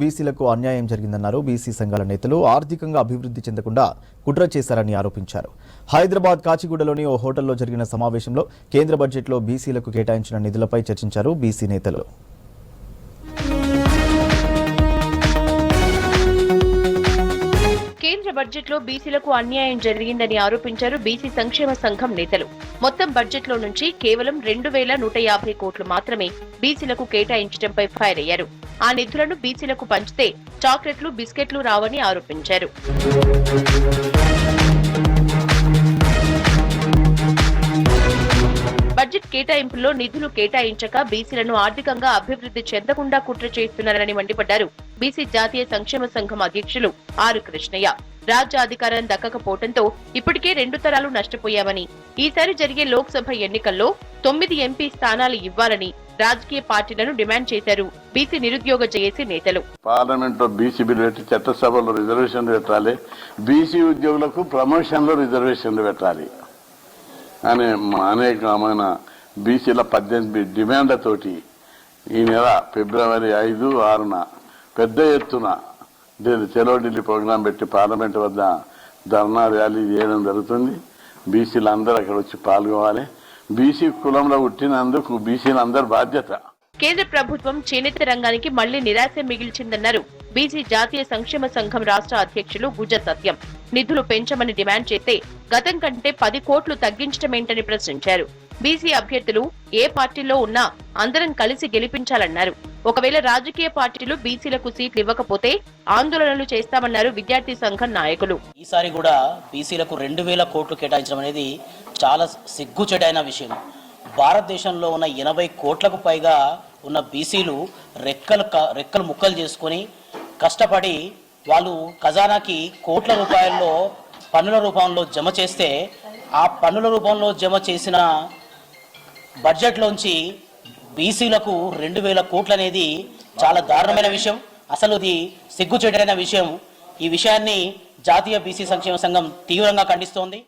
బీసీలకు అన్యాయం జరిగిందన్నారు బీసీ సంఘాల నేతలు. ఆర్థికంగా అభివృద్ధి చెందకుండా కుట్ర చేశారని ఆరోపించారు. హైదరాబాద్ కాచిగూడలోని ఓ హోటల్లో జరిగిన సమావేశంలో కేంద్ర బడ్జెట్లో బీసీలకు కేటాయించిన నిధులపై చర్చించారు బీసీ నేతలు. బడ్జెట్లో బీసీలకు అన్యాయం జరిగిందని ఆరోపించారు బీసీ సంక్షేమ సంఘం నేతలు. మొత్తం బడ్జెట్లో నుంచి కేవలం రెండు వేల నూట యాభై కోట్లు మాత్రమే బీసీలకు కేటాయించడంపై ఫైర్ అయ్యారు. ఆ నిధులను బీసీలకు పంచితే చాక్లెట్లు బిస్కెట్లు రావని ఆరోపించారు. బడ్జెట్ కేటాయింపుల్లో నిధులు కేటాయించక బీసీలను ఆర్థికంగా అభివృద్ధి చెందకుండా కుట్ర చేస్తున్నారని మండిపడ్డారు బీసీ జాతీయ సంక్షేమ సంఘం అధ్యక్షులు ఆరు కృష్ణయ్య. రాజ్య అధికారం దక్కకపోవడంతో ఇప్పటికే రెండు తరాలు నష్టపోయామని ఈసారి జరిగే లోక్సభ ఎన్నికల్లో తొమ్మిది ఎంపీ స్థానాలు ఇవ్వాలని రాజకీయ పార్టీలను డిమాండ్ చేశారు బీసీ నిరుద్యోగ జేఏసీ నేతలు. పార్లమెంట్లో బీసీ బిల్ పెట్టి చట్టసభలో రిజర్వేషన్లు పెట్టాలి బీసీ ఉద్యోగులకు ప్రమోషన్లో రిజర్వేషన్లు పెట్టాలి అనే అనేకమైన బీసీల పద్దెనిమిది డిమాండ్లతోటి ఈ నెల ఫిబ్రవరి ఐదు ఆరున పెద్ద ఎత్తున దీని చెలో ఢిల్లీ ప్రోగ్రాం పెట్టి పార్లమెంట్ వద్ద ధర్నా ర్యాలీ చేయడం జరుగుతుంది. బీసీలు అందరూ అక్కడ వచ్చి పాల్గొవాలి బీసీ కులంలో పుట్టినందుకు బీసీలు అందరు బాధ్యత. కేంద్ర ప్రభుత్వం చేనేత రంగానికి మళ్ళీ నిరాశ మిగిల్చిందన్నారు. బీసీ జాతీయ సంక్షేమ సంఘం రాష్ట్ర అధ్యక్షులు గుజ సత్యం. నిధులు పెంచమని డిమాండ్ చేస్తే గతం కంటే పది కోట్లు తగ్గించడమేంటని ప్రశ్నించారు. బీసీ అభ్యర్థులు ఏ పార్టీలో ఉన్నా అందరం కలిసి గెలిపించాలన్నారు. ఒకవేళ రాజకీయ పార్టీలు బీసీలకు సీట్లు ఇవ్వకపోతే ఆందోళనలు చేస్తామన్నారు విద్యార్థి సంఘం నాయకులు. ఈసారి కూడా బీసీలకు రెండు వేల కోట్లు కేటాయించడం అనేది చాలా సిగ్గుచెడైన విషయం. భారతదేశంలో ఉన్న ఎనభై కోట్లకు పైగా ఉన్న బీసీలు రెక్కలు రెక్కలు ముక్కలు చేసుకొని కష్టపడి వాళ్ళు ఖజానాకి కోట్ల రూపాయల్లో పన్నుల రూపంలో జమ చేస్తే ఆ పన్నుల రూపంలో జమ చేసిన బడ్జెట్లోంచి బీసీలకు రెండు వేల కోట్లు అనేది చాలా దారుణమైన విషయం. అసలు ఇది సిగ్గుచెడైన విషయం. ఈ విషయాన్ని జాతీయ బీసీ సంక్షేమ సంఘం తీవ్రంగా ఖండిస్తోంది.